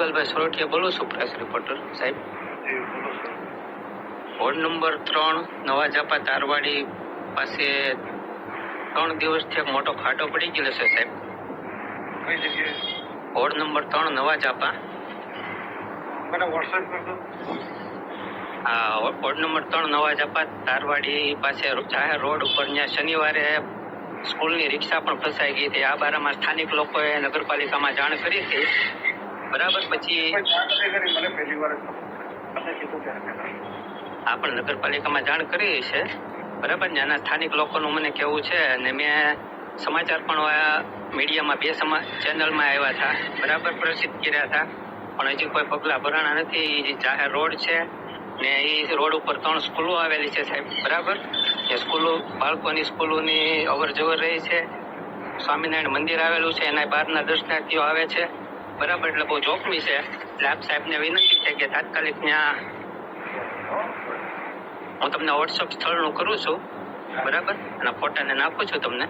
ઇકબાલભાઈ સોરઠિયા બોલું છું press reporter સાહેબ? વોર્ડ નંબર ત્રણ નવા જાપા તારવાડી પાસે ત્રણ દિવસથી એક મોટો ખાડો પડી ગયેલો છે સાહેબ. વોર્ડ નંબર ત્રણ નવા જાપા આ વોર્ડ નંબર ત્રણ નવા જાપા તારવાડી પાસે જાહેર રોડ ઉપર ત્યાં શનિવારે સ્કૂલની રિક્ષા પણ ફસાઈ ગઈ હતી. આ બારામાં સ્થાનિક લોકોએ નગરપાલિકામાં જાણ કરી હતી. બરાબર પછી. આ પણ નગરપાલિકામાં જાણ કરી છે. બરાબર ત્યાંના સ્થાનિક લોકોનું મને કેવું છે અને મેં સમાચાર પણ મીડિયામાં બે સમા ચેનલમાં આવ્યા હતા. બરાબર પ્રસિદ્ધ કર્યા હતા. પણ હજી કોઈ પગલાં ભરાણા નથી. જાહેર રોડ છે ને એ રોડ ઉપર ત્રણ સ્કૂલો આવેલી છે સાહેબ. બરાબર એ સ્કૂલો બાળકોની સ્કૂલોની અવર જવર રહી છે. સ્વામિનારાયણ મંદિર આવેલું છે એના બહારના દર્શનાર્થીઓ આવે છે. બરાબર, એટલે બહુ જોખમી છે. એટલે આપ સાહેબને વિનંતી છે કે તાત્કાલિક ત્યાં હું તમને વોટ્સઅપ સ્થળનું કરું છું. બરાબર? અને ફોટાને નાખું છું તમને.